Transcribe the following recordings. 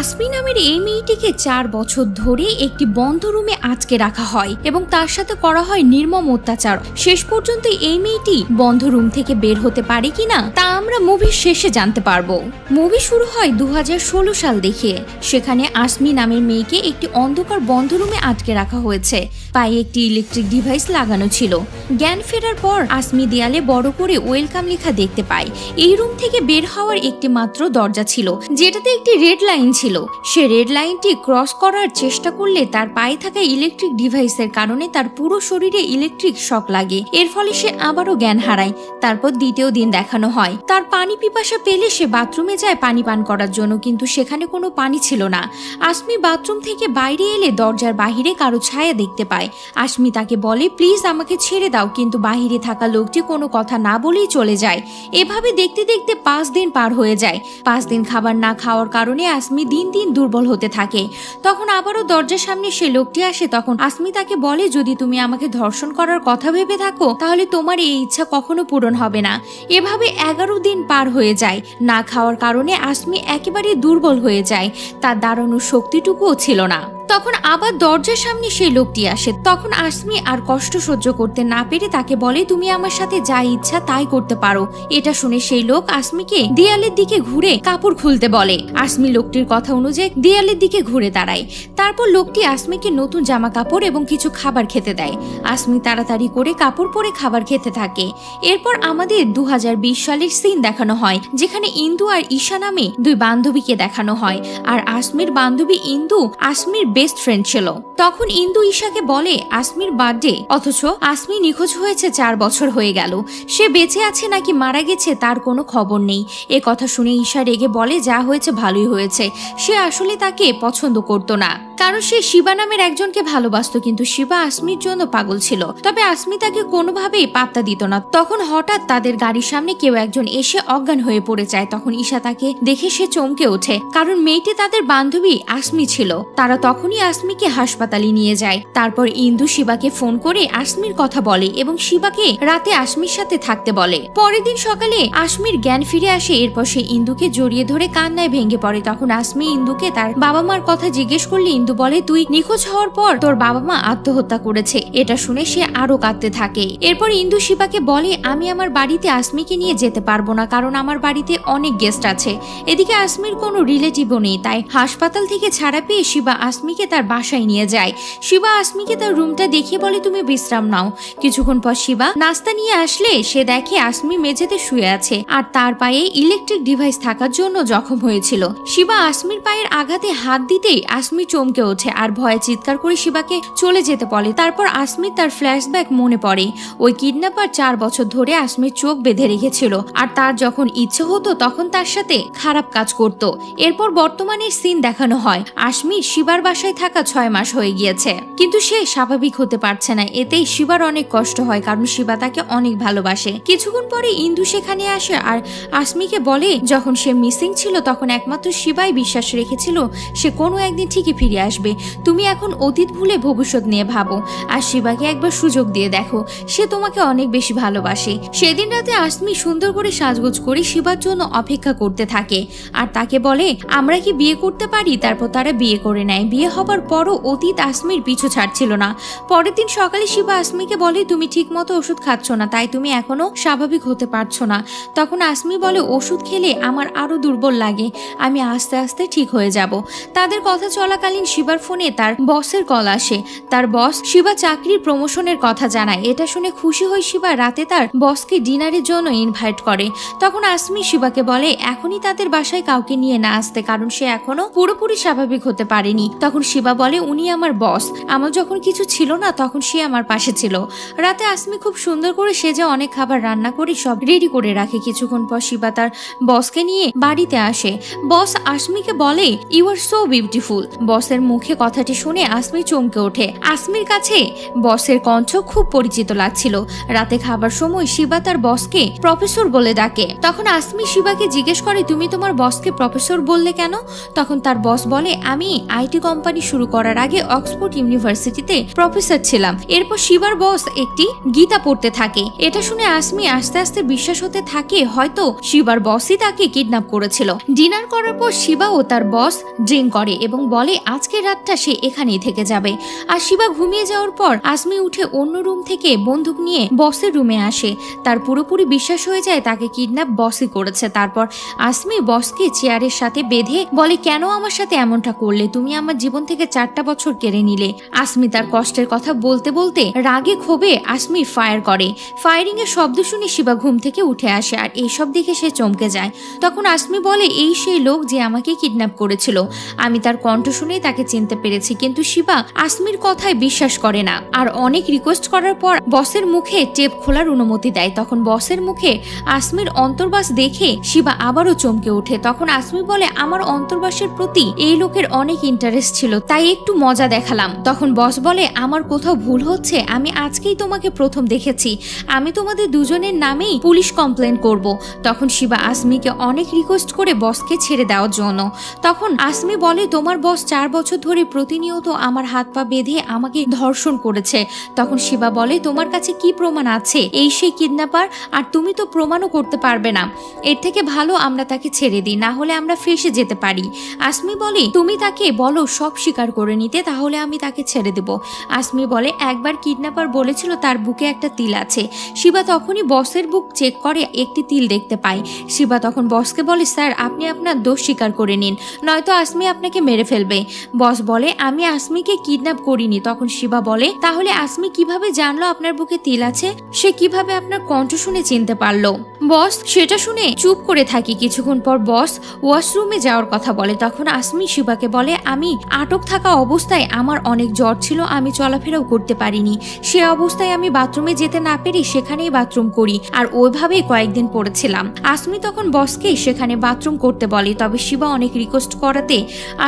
আসমি নামের এই মেয়েটিকে চার বছর ধরে একটি বন্ধ রুমে আটকে রাখা হয় এবং তার সাথে করা হয় নির্মম অত্যাচার। শেষ পর্যন্ত এই মেয়েটি বন্ধ রুম থেকে বের হতে পারে কিনা তা আমরা মুভির শেষে জানতে পারব। মুভি শুরু হয় দুহাজার ষোলো সাল দেখে। সেখানে আসমি নামের মেয়েকে একটি অন্ধকার বন্ধ রুমে আটকে রাখা হয়েছে। পায়ে একটি ইলেকট্রিক ডিভাইস লাগানো ছিল। জ্ঞান ফেরার পর আসমি দেয়ালে বড় করে ওয়েলকাম লেখা দেখতে পায়। এই রুম থেকে বের হওয়ার একটি মাত্র দরজা ছিল, যেটাতে একটি রেড লাইন ছিল। সে রেড লাইনটি ক্রস করার চেষ্টা করলে তার পায়ে থাকা ইলেকট্রিক ডিভাইসের কারণে তার পুরো শরীরে ইলেকট্রিক শক লাগে। এর ফলে সে আবারও জ্ঞান হারায়। তারপর দ্বিতীয় দিন দেখানো হয়। তার পানি পিপাসা পেলে সে বাথরুমে যায় পানি পান করার জন্য, কিন্তু সেখানে কোনো পানি ছিল না। আসমি বাথরুম থেকে বাইরে এলে দরজার বাহিরে কারও ছায়া দেখতে পায়। আসমি তাকে বলে, প্লিজ আমাকে ছেড়ে দাও, কিন্তু বাহিরে থাকা লোকটি কোনো কথা না বলেই চলে যায়। এভাবে দেখতে দেখতে পাঁচ দিন পার হয়ে যায়। পাঁচ দিন খাবার না খাওয়ার কারণে আসমি দিন দিন দুর্বল হতে থাকে। তখন আবারও দরজার সামনে সে লোকটি আসে, তখন আসমি তাকে বলে, যদি তুমি আমাকে ধর্ষণ করার কথা ভেবে থাকো, তাহলে তোমার এই ইচ্ছা কখনো পূরণ হবে না। এভাবে এগারো দিন পার হয়ে যায়। না খাওয়ার কারণে আসমি একেবারে দুর্বল হয়ে যায়। তার দাঁড়ানোর শক্তিটুকুও ছিল না। তখন আবার দরজার সামনে সেই লোকটি আসে। তখন আসমি আর কষ্ট সহ্য করতে না পেরে তাকে বলে, তুমি আমার সাথে যা ইচ্ছা তাই করতে পারো। এটা শুনে সেই লোক আসমিকে দেয়ালের দিকে ঘুরে কাপড় খুলতে বলে। আসমি লোকটির কথা অনুযায়ী দেয়ালের দিকে ঘুরে দাঁড়ায়। তারপর লোকটি আসমিকে নতুন জামা কাপড় এবং কিছু খাবার খেতে দেয়। আসমি তাড়াতাড়ি করে কাপড় পরে খাবার খেতে থাকে। এরপর আমাদের দু হাজার বিশ সালের সিন দেখানো হয়, যেখানে ইন্দু আর ঈশা নামে দুই বান্ধবীকে দেখানো হয়। আর আসমির বান্ধবী ইন্দু আসমির বেস্ট ফ্রেন্ড ছিল। তখন ইন্দু ঈশাকে বলে, আসমির বার্থডে অথচ আসমি নিখোঁজ হয়েছে চার বছর হয়ে গেল। সে বেঁচে আছে নাকি মারা গেছে তার কোনো খবর নেই। এ কথা শুনে ঈশা রেগে বলে, যা হয়েছে ভালোই হয়েছে। সে আসলে তাকে পছন্দ করতো না। কারণ সে শিবা নামের একজনকে ভালোবাসতো, কিন্তু শিবা আসমির জন্য পাগল ছিল। তবে আসমি তাকে কোনোভাবেই পাত্তা দিত না। তখন হঠাৎ তাদের গাড়ির সামনে কেউ একজন এসে অজ্ঞান হয়ে পড়ে যায়। তখন ঈশা তাকে দেখে সে চমকে ওঠে। কারণ মেয়েটি তাদের বান্ধবী আসমি ছিল। তারা তখনই আসমিকে হাসপাতালে নিয়ে যায়। তারপর ইন্দু শিবাকে ফোন করে আসমির কথা বলে এবং শিবাকে রাতে আসমির সাথে থাকতে বলে। পরের দিন সকালে আসমির জ্ঞান ফিরে আসে, এরপর সে ইন্দুকে জড়িয়ে ধরে কান্নায় ভেঙে পড়ে। তখন আসমি ইন্দুকে তার বাবা মার কথা জিজ্ঞেস করলে ইন্দু বলে, তুই নিখোঁজ হওয়ার পর তোর বাবা মা আত্মহত্যা করেছে। এটা শুনে সে আরও কাঁদতে থাকে। এরপর ইন্দু শিবাকে বলে, আমি আমার বাড়িতে আসমিকে নিয়ে যেতে পারব না, কারণ আমার বাড়িতে অনেক গেস্ট আছে। এদিকে আসমির কোনো রিলেটিভও নেই, তাই হাসপাতাল থেকে ছাড়া পেয়ে শিবা আসমিকে তার বাসায় নিয়ে যায়। শিবা আসমিকে তার রুমটা দেখিয়ে বলে, তুমি বিশ্রাম নাও। কিছুক্ষণ পর শিবা নাস্তা নিয়ে আসলে সে দেখে আসমি মেঝেতে শুয়ে আছে আর তার পায়ে ইলেকট্রিক ডিভাইস থাকার জন্য জখম হয়েছিল। শিবা আসমির পায়ের আঘাতে হাত দিতেই আসমি চমকে ওঠে আর ভয়ে চিৎকার করে শিবাকে চলে যেতে বলে। তারপর আসমির তার ফ্ল্যাশব্যাক মনে পড়ে। ওই কিডন্যাপার চার বছর ধরে আসমির চোখ বেঁধে রেখেছিল আর তার যখন ইচ্ছে হতো তখন তার সাথে খারাপ কাজ করত। এরপর বর্তমানে সিন দেখানো হয়। আসমির শিবার বাসায় থাকা ছয় মাস হয়ে গিয়েছে। কিন্তু সে স্বাভাবিক হতে পারছে না। এতেই শিবার অনেক কষ্ট হয়, কারণ শিবা তাকে অনেক ভালোবাসে। কিছুক্ষণ পরে ইন্দু সেখানে আসে আর আসমিকে বলে, যখন সে মিসিং ছিল, তখন একমাত্র শিবাই বিশ্বাস রেখেছিল, সে কোনো একদিন ঠিকই ফিরে আসবে। তুমি এখন অতীত ভুলে ভবিষ্যৎ নিয়ে ভাবো, আর শিবাকে একবার সুযোগ দিয়ে দেখো। সে তোমাকে অনেক বেশি ভালোবাসে। সেদিন রাতে আসমি সুন্দর করে সাজগোজ করে শিবার জন্য অপেক্ষা করতে থাকে। আর তাকে বলে, আমরা কি বিয়ে করতে পারি? তারপর তারা বিয়ে করে নেয়। বিয়ে হবার পরও অতীত আসমির পিছু ছাড়ছিল না। পরের দিন সকালে শিবা আসমিকে বলে, তুমি ঠিক মতো ওষুধ খাচ্ছ না, তাই তুমি এখনও স্বাভাবিক হতে পারছ না। তখন আসমি বলে, ওষুধ খেলে আমার আরও দুর্বল লাগে, আমি আস্তে আস্তে ঠিক হয়ে যাব। তাদের কথা চলাকালীন শিবার ফোনে তার বসের কল আসে। তার বস শিবা চাকরির প্রমোশনের কথা জানায়। এটা শুনে খুশি হয়ে শিবা রাতে তার বসকে ডিনারের জন্য ইনভাইট করে। তখন আসমি শিবাকে বলে, এখনই তাদের বাসায় কাউকে নিয়ে না আসতে, কারণ সে এখনও পুরোপুরি স্বাভাবিক হতে পারেনি। তখন শিবা বলে, উনি আমার বস। আমার যখন কিছু ছিল না, তখন সে আমার পাশে ছিল। রাতে আসমি খুব সুন্দর করে সেজে অনেক খাবার রান্না করে সব রেডি করে রাখে। কিছুক্ষণ পর শিবা তার বসকে নিয়ে বাড়িতে আসে। বস আসমিকে বলে ইউ আর সো বিউটিফুল বসের মুখে কথাটি শুনে আসমি চমকে ওঠে। আসমির কাছে বসের কণ্ঠ খুব পরিচিত লাগছিল। রাতে খাবার সময় শিবা তার বসকে প্রফেসর বলে ডাকে। তখন আসমি শিবাকে জিজ্ঞেস করে, তুমি তোমার বসকে প্রফেসর বললে কেন? তখন তার বস বলে, আমি আইটি কোম্পানি কোম্পানি শুরু করার আগে অক্সফোর্ড ইউনিভার্সিটিতে প্রফেসর ছিলাম। এরপর শিবার বস একটি গীতা পড়তে থাকে। এটা শুনে আসমি আস্তে আস্তে বিশ্বাস হতে থাকে, হয়তো শিবার বসই তাকে কিডন্যাপ করেছিল। ডিনার করার পর শিবা ও তার বস ড্রিঙ্ক করে এবং বলে, আজকের রাতটা সে এখানেই থেকে যাবে। আর শিবা ঘুমিয়ে যাওয়ার পর আসমি উঠে অন্য রুম থেকে বন্দুক নিয়ে বসের রুমে আসে। তার পুরোপুরি বিশ্বাস হয়ে যায় তাকে কিডন্যাপ বসই করেছে। তারপর আসমি বসকে চেয়ারের সাথে বেঁধে বলে, কেন আমার সাথে এমনটা করলে? তুমি আমার জীবন থেকে চারটা বছর কেড়ে নিলে। আসমি তার কষ্টের কথা বলতে বলতে রাগে ক্ষোভে আসমি ফায়ার করে। ফায়ারিং এর শব্দ শুনে শিবা ঘুম থেকে উঠে আসে আর এইসব দেখে সে চমকে যায়। তখন আসমি বলে, এই সেই লোক যে আমাকে কিডন্যাপ করেছিল। আমি তার কণ্ঠ শুনেই তাকে চিনতে পেরেছি, কিন্তু শিবা আসমির কথায় বিশ্বাস করে না। আর অনেক রিকোয়েস্ট করার পর বসের মুখে টেপ খোলার অনুমতি দেয়। তখন বসের মুখে আসমির অন্তর্বাস দেখে শিবা আবারও চমকে ওঠে। তখন আসমি বলে, আমার অন্তর্বাসের প্রতি এই লোকের অনেক ইন্টারেস্ট ছিল। তাই একটু মজা দেখালাম। তখন বস বলে, আমার কোথাও ভুল হচ্ছে? আমি আজকেই তোমাকে প্রথম দেখেছি। আমি তোমাদের দুজনের নামেই পুলিশ কমপ্লেন করব। তখন শিবা আসমিকে অনেক রিকোয়েস্ট করে বসকে ছেড়ে দেওয়ার জন্য। তখন আসমি বলে, তোমার বস চার বছর ধরে প্রতিনিয়ত আমার হাত পা বেঁধে আমাকে ধর্ষণ করেছে। তখন শিবা বলে, তোমার কাছে কি প্রমাণ আছে? এই সেই কিডন্যাপার আর তুমি তো প্রমাণও করতে পারবে না। এর থেকে ভালো আমরা তাকে ছেড়ে দিই, না হলে আমরা ফেসে যেতে পারি। আসমি বলে, তুমি তাকে বলো, সব স্বীকার করে নিতে, তাহলে আমি তাকে ছেড়ে দেব। আসমি বলে, একবার কিডন্যাপার বলেছিল তার বুকে একটা তিল আছে। শিবা তখনই বসের বুক চেক করে, একটি তিল দেখতে পায়। শিবা তখন বসকে বলে, স্যার, আপনি আপনার দোষ স্বীকার করে নিন, নয়তো আসমি আপনাকে মেরে ফেলবে। বস বলে, আমি আসমিকে কিডন্যাপ করিনি। তখন শিবা বলে, তাহলে আসমি কীভাবে জানলো আপনার বুকে তিল আছে? সে কীভাবে আপনার কণ্ঠ শুনে চিনতে পারল? বস সেটা শুনে চুপ করে থাকি। কিছুক্ষণ পর বস ওয়াশরুমে যাওয়ার কথা বলে। তখন আসমি শিবাকে বলে, আমি আটক থাকা অবস্থায় আমার অনেক জ্বর ছিল, আমি চলাফেরাও করতে পারিনি। সে অবস্থায় আমি বাথরুমে যেতে না পেরে সেখানেই বাথরুম করি আর ওইভাবেই কয়েকদিন পড়েছিলাম। আসমি তখন বসকে সেখানে বাথরুম করতে বলে, তবে শিবা অনেক রিকোয়েস্ট করাতে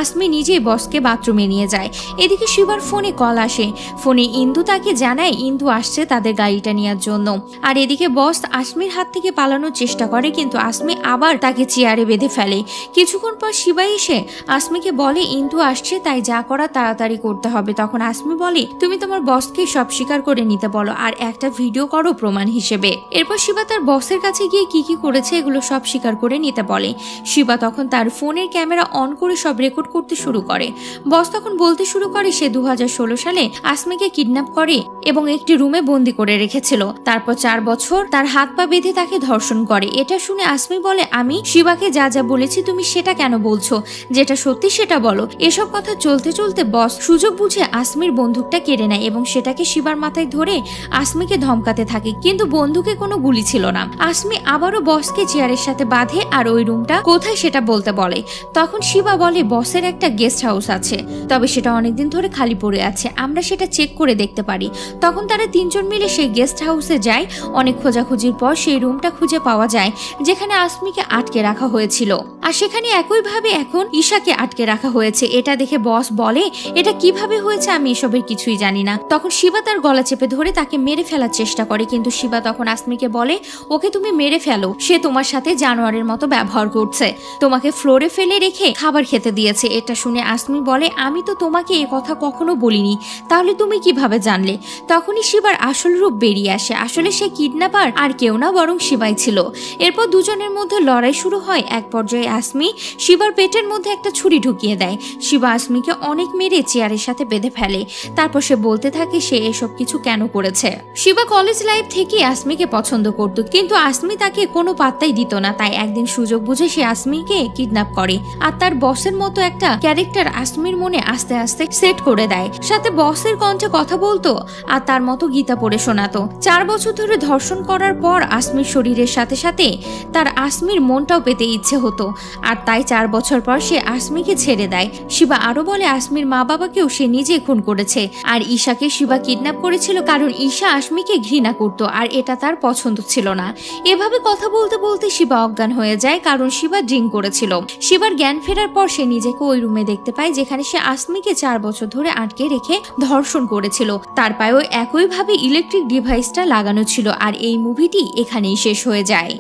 আসমি নিজেই বসকে বাথরুমে নিয়ে যায়। এদিকে শিবার ফোনে কল আসে। ফোনে ইন্দু তাকে জানায়, ইন্দু আসছে তাদের গাড়িটা নেওয়ার জন্য। আর এদিকে বস আসমির হাত থেকে পালানোর চেষ্টা করে, কিন্তু আসমি আবার তাকে চেয়ারে বেঁধে ফেলে। কিছুক্ষণ পর শিবা এসে আসমিকে বলে, ইন্দু আসছে তাই যা করা তাড়াতাড়ি করতে হবে। তখন আসমি বলে, তুমি তোমার বসকে সব স্বীকার করে নিতে বলো আর একটা ভিডিও করো প্রমাণ হিসেবে। এরপর শিবা তার বসের কাছে গিয়ে কি কি করেছে এগুলো সব স্বীকার করে নিতে বলে। শিবা তখন তার ফোনের ক্যামেরা অন করে সব রেকর্ড করতে শুরু করে। বস তখন বলতে শুরু করে, সে দু হাজার ষোলো সালে আসমিকে কিডন্যাপ করে এবং একটি রুমে বন্দি করে রেখেছিল। তারপর চার বছর তার হাত পা বেঁধে তাকে ধর্ষণ করে। এটা শুনে আসমি বলে, আমি শিবাকে যা যা বলেছি তুমি সেটা কেন বলছো? যেটা সত্যি সেটা বলো। এসব কথা চলতে চলতে বস সুযোগ বুঝে আসমির বন্দুকটা কেড়ে নেয় এবং সেটাকে শিবার মাথায় ধরে আসমিকে ধমকাতে থাকে। কিন্তু বন্দুকে কোনো গুলি ছিল না। আসমি আবারও বসকে চেয়ারের সাথে বাঁধে আর ওই রুমটা কোথায় সেটা বলতে বলে। তখন শিবা বলে, বসের একটা গেস্ট হাউস আছে। তবে সেটা অনেকদিন ধরে খালি পড়ে আছে। আমরা সেটা চেক করে দেখতে পারি। তখন তারা তিনজন মিলে সেই গেস্ট হাউসে যায়। অনেক খোঁজাখুঁজির পর সেই রুমটা খুঁজে পাওয়া যায়, যেখানে আসমিকে আটকে রাখা হয়েছিল। আর সেখানে একইভাবে এখন ঈশাকে আটকে রাখা হয়েছে। এটা দেখে বস বলে, এটা কীভাবে হয়েছে আমি এসবের কিছুই জানি না। তখন শিবা তার গলা চেপে ধরে তাকে মেরে ফেলার চেষ্টা করে, কিন্তু শিবা তখন আসমিকে বলে, ওকে তুমি মেরে ফেলো, সে তোমার সাথে জানোয়ারের মতো ব্যবহার করছে। তোমাকে ফ্লোরে ফেলে রেখে খাবার খেতে দিয়েছে। এটা শুনে আসমি বলে, আমি তো তোমাকে এ কথা কখনো বলিনি, তাহলে তুমি কীভাবে জানলে? তখনই শিবার আসল রূপ বেরিয়ে আসে। আসলে সে কিডন্যাপার আর কেউ না, বরং শিবাই ছিল। এরপর দুজনের মধ্যে লড়াই শুরু হয়। এক পর্যায়ে আসমি শিবার পেটের মধ্যে একটা ছুরি ঢুকিয়ে দেয়। শিবা আসমিকে অনেক মেরে চেয়ারের সাথে বেঁধে ফেলে। তারপর সে বলতে থাকে, সে এসব কিছু কেন করেছে? শিবা কলেজ লাইফ থেকে আসমিকে পছন্দ করত, কিন্তু আসমি তাকে কোনো পাত্তাই দিত না। তাই একদিন সুযোগ বুঝে সে আসমিকে কিডন্যাপ করে আর তার বসের মতো একটা ক্যারেক্টার আসমির মনে আস্তে আস্তে সেট করে দেয়। সাথে বসের কণ্ঠে কথা বলতো আর তার মতো গীতা পড়ে শোনাতো। চার বছর ধরে ধর্ষণ করার পর আসমির শরীরের সাথে সাথে তার আসমির মনটাও পেতে ইচ্ছে হতো। আর তাই চার বছর পর সে আসমিকে ছেড়ে দেয়। শিবা আরও বলে আসমির মা বাবাকেও সে নিজে খুন করেছে। আর ঈশাকে শিবা কিডন্যাপ করেছিল কারণ ঈশা আসমিকে ঘৃণা করত আর এটা তার পছন্দ ছিল না। এভাবে কথা বলতে বলতে শিবা অজ্ঞান হয়ে যায় কারণ শিবা ড্রিঙ্ক করেছিল। শিবার জ্ঞান ফেরার পর সে নিজেকে ওই রুমে দেখতে পায় যেখানে সে আসমিকে চার বছর ধরে আটকে রেখে ধর্ষণ করেছিল। তার পায়েও একইভাবে ইলেকট্রিক ডিভাইসটা লাগানো ছিল আর এই মুভিটি এখানেই শেষ হয়ে যায়।